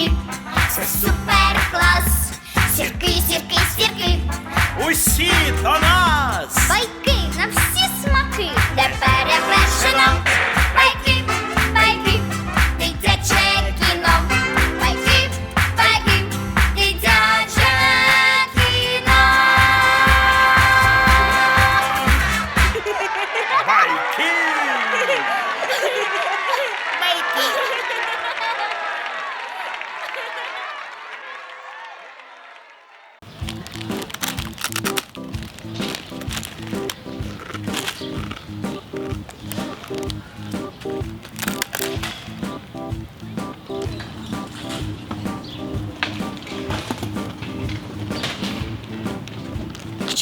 keep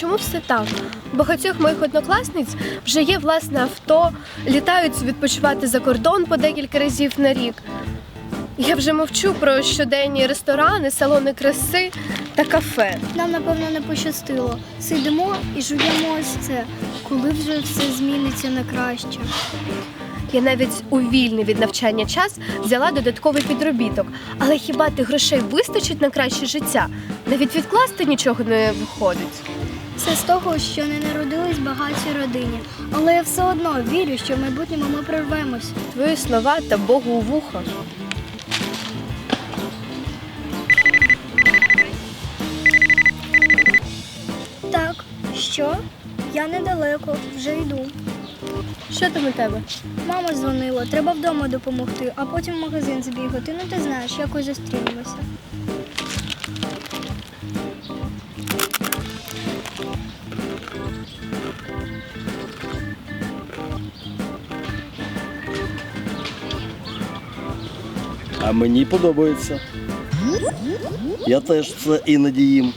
Чому все так? Багатьох моїх однокласниць вже є власне авто, літають відпочивати за кордон по декілька разів на рік. Я вже мовчу про щоденні ресторани, салони краси та кафе. Нам, напевно, не пощастило. Сидимо і жуємо ось це, коли вже все зміниться на краще. Я навіть у вільний від навчання час взяла додатковий підробіток. Але хіба тих грошей вистачить на краще життя? Навіть відкласти нічого не виходить. Це з того, що не народились багатій родині. Але я все одно вірю, що в майбутньому ми прорвемося. Твої слова та Богу у вухо. Так, що? Я недалеко, вже йду. Що там у тебе? Мама дзвонила, треба вдома допомогти, а потім в магазин збігати. Ну ти знаєш, якось зустрінемося. А мені подобається. Я теж це іноді їм.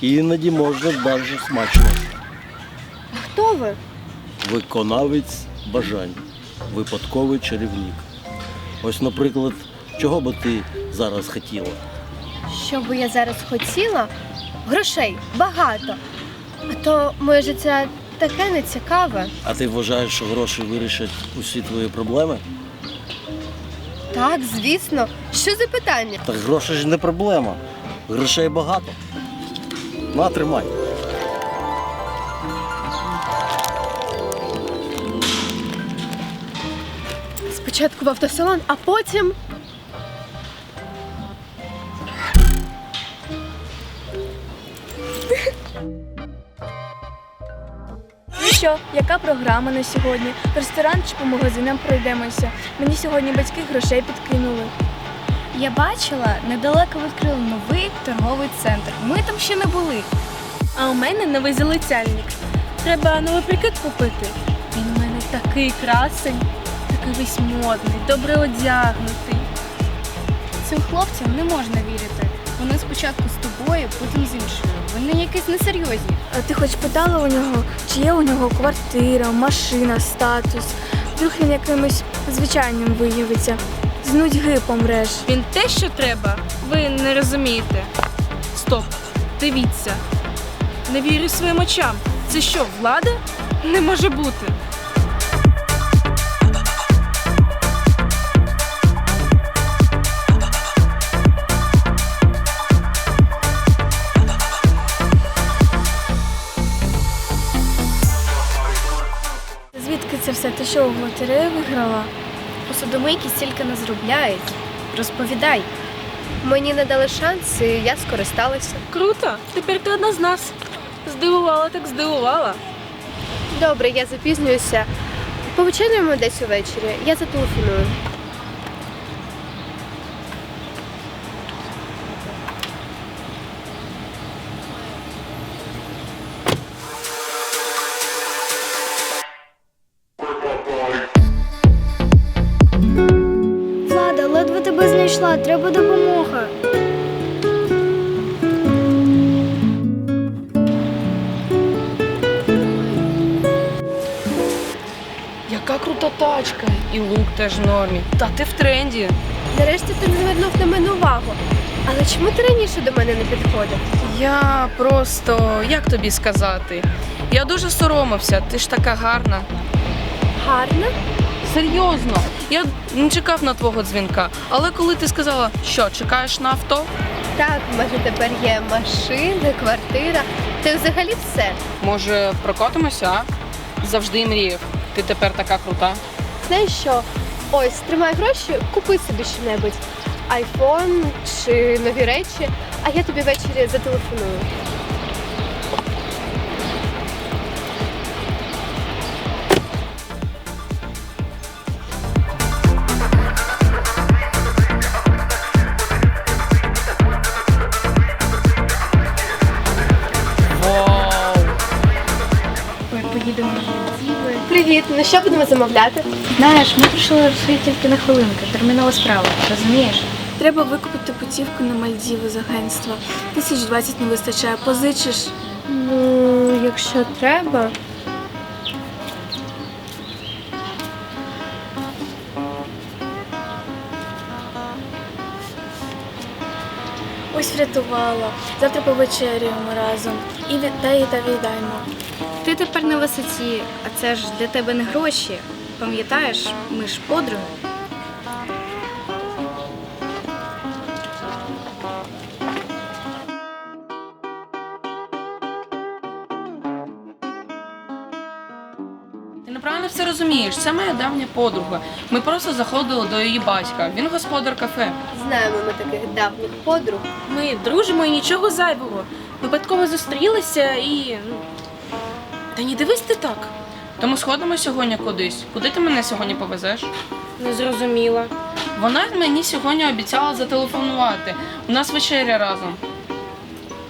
Іноді можна дуже смачно. Хто ви? Виконавець бажань, випадковий чарівник. Ось, наприклад, чого би ти зараз хотіла? Що би я зараз хотіла? Грошей багато. А то моє життя таке нецікаве. А ти вважаєш, що гроші вирішать усі твої проблеми? Так, звісно. Що за питання? Так гроші ж не проблема. Грошей багато. На, тримай. Спочатку в автосалон, а потім. Що, яка програма на сьогодні? В ресторан чи по магазинам пройдемося? Мені сьогодні батьки грошей підкинули. Я бачила, недалеко відкрили новий торговий центр. Ми там ще не були. А у мене новий залицяльник. Треба новий прикид купити. Він у мене такий красень, такий весь модний, добре одягнутий. Цим хлопцям не можна вірити. Вони спочатку з тобою, потім з іншою. Вони якісь несерйозні. А ти хоч питала у нього, чи є у нього квартира, машина, статус? Вдруг він якимось звичайним виявиться. З нудьги помреш. Він те, що треба, ви не розумієте. Стоп, дивіться. Не вірю своїм очам. Це що, влада? Не може бути. Все? Ти що, в лотерею виграла? Посудомийки стільки не зробляють. Розповідай. Мені не дали шанс, і я скористалася. Круто, тепер ти одна з нас. Здивувала, так здивувала. Добре, я запізнююся. Повечеряємо десь увечері. Я зателефоную. Знайшла, треба допомога. Яка крута тачка. І лук теж в нормі. Та ти в тренді. Нарешті ти не звернув на мене увагу. Але чому ти раніше до мене не підходив? Я просто, як тобі сказати? Я дуже соромився, ти ж така гарна. Гарна? Серйозно, я не чекав на твого дзвінка. Але коли ти сказала, що чекаєш на авто, Так, мене тепер є машина, квартира, та взагалі все. може прокотимося, а? Завжди мріяв. Ти тепер така крута. Знаєш що? Ось, тримай гроші, купи собі що-небудь. Айфон чи нові речі, а я тобі ввечері зателефоную. Ой, поїдемо на Мальдіви. Привіт, ну що будемо замовляти? Знаєш, ми прийшли лише тільки на хвилинку. Термінова справа, розумієш? Треба викупити путівку на Мальдіви з агентства. Тисяч двадцять не вистачає. Позичиш. Ну, якщо треба. Ось врятувала. Завтра повечеряємо разом. І віддай та віддаймо. Ти тепер на висоті, а це ж для тебе не гроші. Пам'ятаєш, ми ж подруги. Ти неправильно все розумієш. Це моя давня подруга. Ми просто заходили до її батька. Він господар кафе. Знаємо ми таких давніх подруг. Ми дружимо і нічого зайвого. Випадково зустрілися і. ну, Та ні, дивись ти так. Тому сходимо сьогодні кудись. Куди ти мене сьогодні повезеш? Не зрозуміла. Вона мені сьогодні обіцяла зателефонувати. У нас вечеря разом.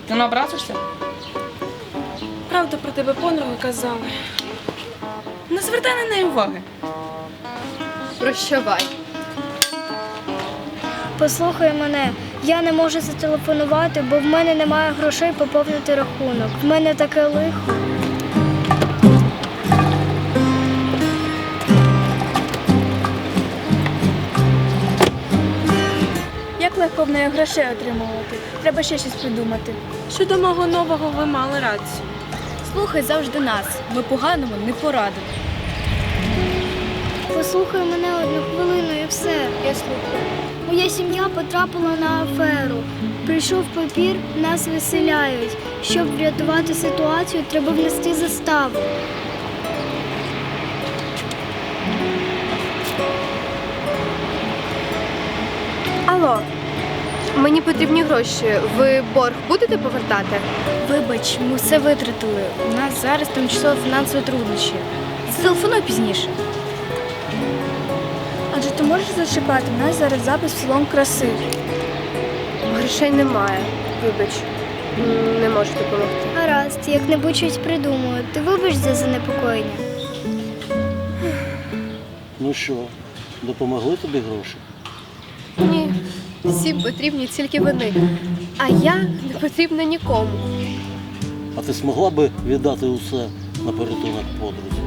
Ти не образишся? Правда про тебе подруги казали. Не звертай на неї уваги. Прощавай. Послухай мене, я не можу зателефонувати, бо в мене немає грошей поповнити рахунок. В мене таке лихо. Як легко в неї грошей отримувати? Треба ще щось придумати. Щодо мого нового ви мали рацію. Слухай завжди нас. Ми поганому не порадимо. Послухай мене одну хвилину і все. Я слухаю. Моя сім'я потрапила на аферу. Прийшов папір, нас виселяють. Щоб врятувати ситуацію, треба внести заставу. Алло, мені потрібні гроші. Ви борг будете повертати? Вибач, ми все витратили. У нас зараз тимчасово фінансові труднощі. Зателефонуй пізніше. Адже ти можеш зачекати, у нас зараз запис в салон краси. Грошей немає. Вибач, М, не можу допомогти. Гаразд, як-небудь щось придумаю. Ти вибач за занепокоєння. Ну що, допомогли тобі гроші? Ні, всім потрібні тільки вони. А я не потрібна нікому. А ти змогла би віддати усе на порятунок подрузі?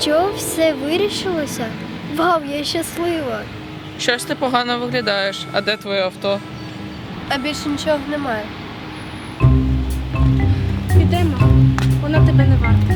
Що, все вирішилося? Вау, я щаслива. Щось ти погано виглядаєш. А де твоє авто? А більше нічого немає. Підемо. Вона тебе не варта.